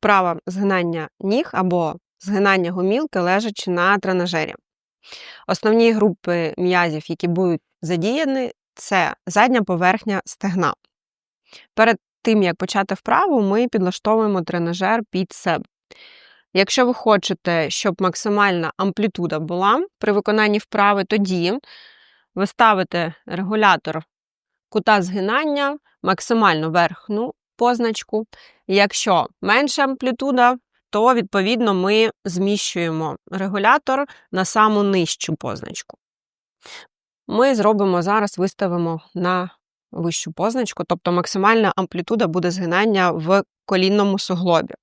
вправа згинання ніг або згинання гомілки лежачи на тренажері. Основні групи м'язів, які будуть задіяні, це задня поверхня стегна. Перед тим, як почати вправу, ми підлаштовуємо тренажер під себе. Якщо ви хочете, щоб максимальна амплітуда була при виконанні вправи, тоді ви ставите регулятор кута згинання максимально верхну позначку. Якщо менша амплітуда, то відповідно ми зміщуємо регулятор на саму нижчу позначку. Ми зробимо зараз, виставимо на вищу позначку, тобто максимальна амплітуда буде згинання в колінному суглобі.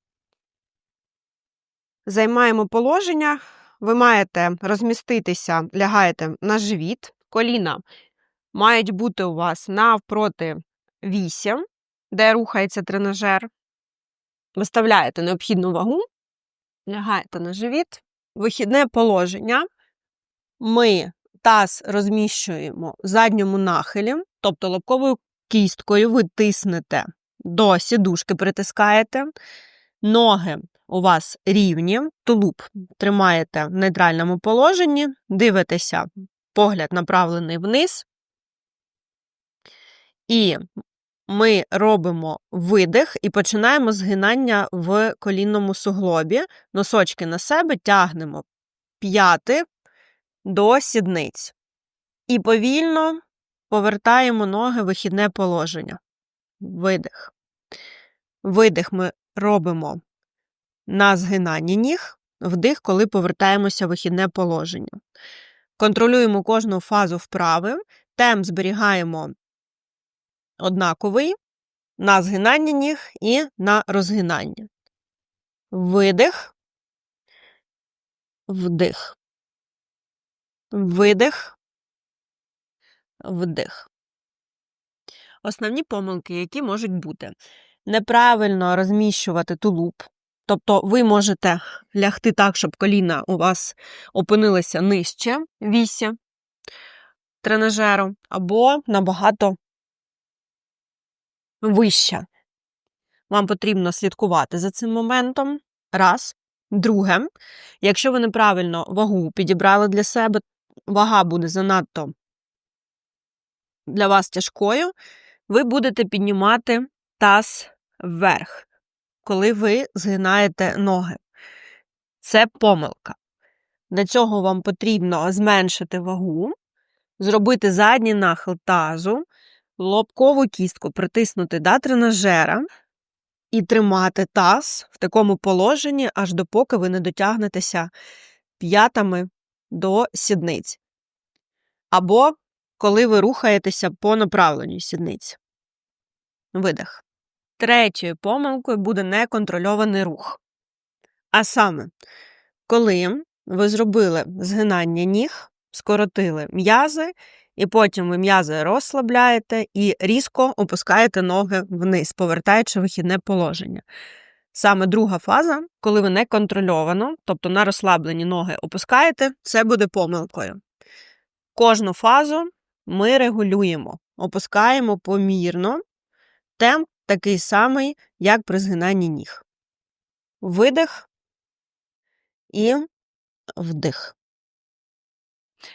Займаємо положення. Ви маєте розміститися, лягаєте на живіт, коліна мають бути у вас навпроти вісі, де рухається тренажер. Виставляєте необхідну вагу, лягаєте на живіт, вихідне положення. Ми таз розміщуємо в задньому нахилі, тобто лобковою кісткою ви тиснете до сідушки, притискаєте, ноги у вас рівні, тулуб тримаєте в нейтральному положенні, дивитеся, погляд направлений вниз. І ми робимо видих і починаємо згинання в колінному суглобі. Носочки на себе тягнемо п'яти до сідниць. І повільно повертаємо ноги в вихідне положення. Видих. Видих ми робимо на згинанні ніг, вдих, коли повертаємося в вихідне положення. Контролюємо кожну фазу вправи, темп зберігаємо однаковий на згинання ніг і на розгинання. Видих, вдих. Видих, вдих. Основні помилки, які можуть бути. Неправильно розміщувати тулуб. Тобто ви можете лягти так, щоб коліна у вас опинилися нижче вісі тренажеру, або набагато вище. Вам потрібно слідкувати за цим моментом. Раз. Друге, якщо ви неправильно вагу підібрали для себе, вага буде занадто для вас тяжкою, ви будете піднімати таз вверх, коли ви згинаєте ноги. Це помилка. Для цього вам потрібно зменшити вагу, зробити задній нахил тазу, лобкову кістку притиснути до тренажера і тримати таз в такому положенні, аж допоки ви не дотягнетеся п'ятами до сідниць. Або коли ви рухаєтеся по направленню сідниць. Видих. Третьою помилкою буде неконтрольований рух. А саме, коли ви зробили згинання ніг, скоротили м'язи і потім ви м'язи розслабляєте і різко опускаєте ноги вниз, повертаючи вихідне положення. Саме друга фаза, коли ви неконтрольовано, тобто на розслаблені ноги опускаєте, це буде помилкою. Кожну фазу ми регулюємо, опускаємо помірно, темп такий самий, як при згинанні ніг. Видих і вдих.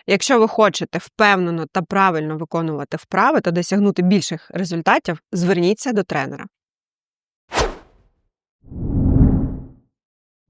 Якщо ви хочете впевнено та правильно виконувати вправи та досягнути більших результатів, зверніться до тренера.